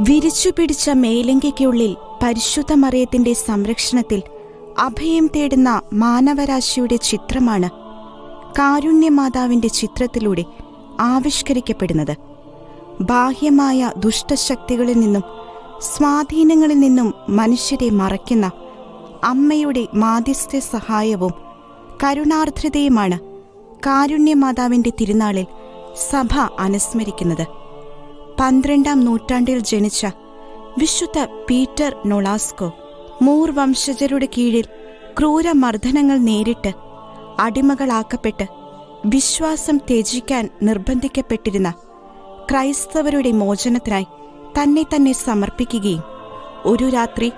വിരിച്ചുപിടിച്ച മേലങ്കയ്ക്കുള്ളിൽ പരിശുദ്ധ മറിയത്തിന്റെ സംരക്ഷണത്തിൽ അഭയം തേടുന്ന മാനവരാശിയുടെ ചിത്രമാണ് കാരുണ്യമാതാവിന്റെ ചിത്രത്തിലൂടെ ആവിഷ്കരിക്കപ്പെടുന്നത്. ബാഹ്യമായ ദുഷ്ടശക്തികളിൽ നിന്നും സ്വാധീനങ്ങളിൽ നിന്നും മനുഷ്യരെ മറയ്ക്കുന്ന അമ്മയുടെ മാധ്യസ്ഥ സഹായവും കരുണാർദ്രതയുമാണ് കാരുണ്യമാതാവിന്റെ തിരുനാളിൽ സഭ അനുസ്മരിക്കുന്നത്. പന്ത്രണ്ടാം നൂറ്റാണ്ടിൽ ജനിച്ച വിശുദ്ധ പീറ്റർ നൊളാസ്കോ മൂർ വംശജരുടെ കീഴിൽ ക്രൂരമർദ്ദനങ്ങൾ നേരിട്ട് അടിമകളാക്കപ്പെട്ട് വിശ്വാസം ത്യജിക്കാൻ നിർബന്ധിക്കപ്പെട്ടിരുന്ന ക്രൈസ്തവരുടെ മോചനത്തിനായി തന്നെ തന്നെ സമർപ്പിക്കുകയും ഒരു രാത്രി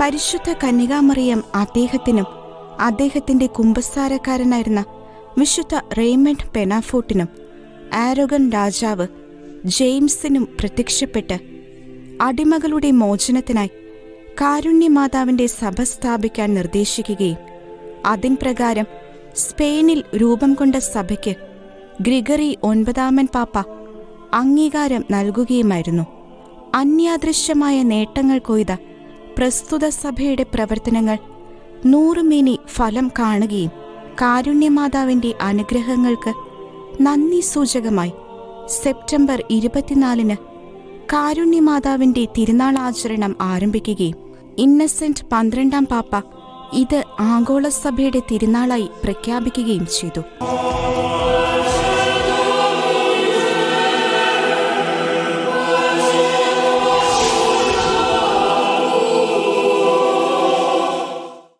പരിശുദ്ധ കന്യകാമറിയം അദ്ദേഹത്തിനും അദ്ദേഹത്തിന്റെ കുമ്പസാരക്കാരനായിരുന്ന വിശുദ്ധ റെയ്മണ്ട് പെനാഫോട്ടിനും ആരോഗൻ രാജാവ് ജെയിംസിനും പ്രത്യക്ഷപ്പെട്ട് അടിമകളുടെ മോചനത്തിനായി കാരുണ്യമാതാവിന്റെ സഭ സ്ഥാപിക്കാൻ നിർദ്ദേശിക്കുകയും അതിൻ പ്രകാരം സ്പെയിനിൽ രൂപം കൊണ്ട സഭയ്ക്ക് ഗ്രിഗറി ഒൻപതാമൻ പാപ്പ അംഗീകാരം നൽകുകയുമായിരുന്നു. അന്യാദൃശ്യമായ നേട്ടങ്ങൾ കൊയ്ത പ്രസ്തുത സഭയുടെ പ്രവർത്തനങ്ങൾ നൂറുമേനി ഫലം കാണുകയും കാരുണ്യമാതാവിന്റെ അനുഗ്രഹങ്ങൾക്ക് നന്ദി സൂചകമായി സെപ്റ്റംബർ ഇരുപത്തിനാലിന് കാരുണ്യമാതാവിന്റെ തിരുനാൾ ആചരണം ആരംഭിക്കുകയും ഇന്നസെന്റ് പന്ത്രണ്ടാം പാപ്പ ഇത് ആഗോള സഭയുടെ തിരുനാളായി പ്രഖ്യാപിക്കുകയും ചെയ്തു.